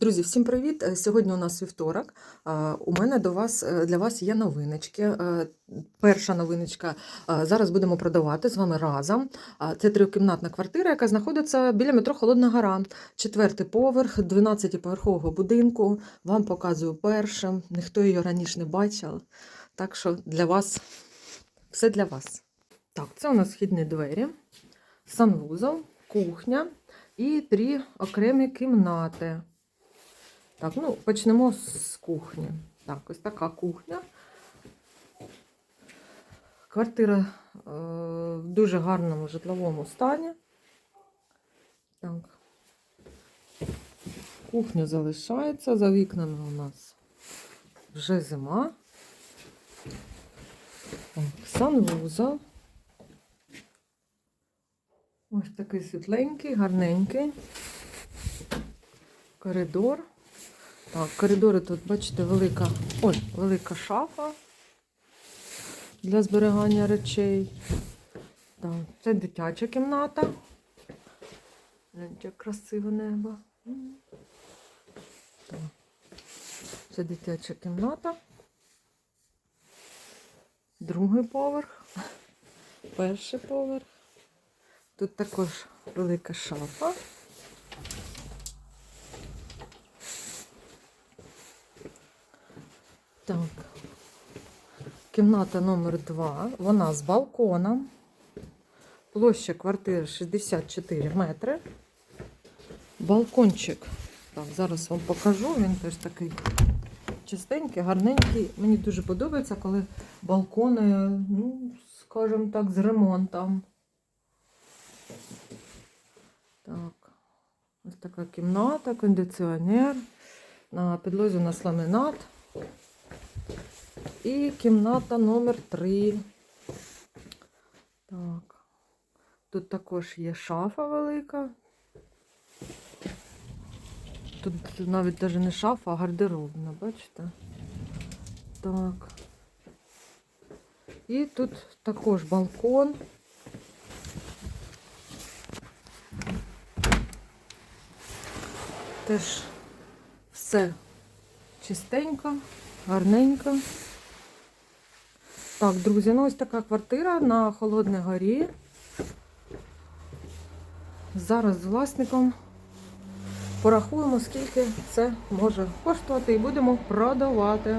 Друзі, всім привіт! Е, Сьогодні у нас вівторок. Е, У мене до вас е, для вас є новиночки. Перша новиночка зараз будемо продавати з вами разом. Це трикімнатна квартира, яка знаходиться біля метро Холодна Гора. Четвертий поверх 12-поверхового будинку. Вам показую першим. Ніхто її раніше не бачив. Так що для вас все для вас. Так, це у нас східні двері, санвузол, кухня і три окремі кімнати. Так, ну почнемо з кухні. Так, ось така кухня. Квартира е, в дуже гарному житловому стані. Так. Кухня залишається. За вікнами у нас вже зима. Так, санвузол. Ось такий світленький, гарненький. Коридор. Так, коридори тут, бачите, велика, ой, велика шафа для зберігання речей. Так, це дитяча кімната. Гляньте, красиве небо. Так. Це дитяча кімната. Другий поверх. Перший поверх. Тут також велика шафа. Так. Кімната номер 2. Вона з балконом. Площа квартири 64 метри. Балкончик. Так, зараз вам покажу. Він теж такий чистенький, гарненький. Мені дуже подобається, коли балкони, ну, скажімо так, з ремонтом. Так, ось така кімната, кондиціонер. На підлозі у нас ламінат. І кімната номер 3. Так. Тут також є шафа велика. Тут навіть навіть не шафа, а гардеробна, бачите? Так. І тут також балкон. Теж все чистенько, гарненько. Так, друзі, ну ось така квартира на Холодній горі. Зараз з власником порахуємо, скільки це може коштувати, і будемо продавати.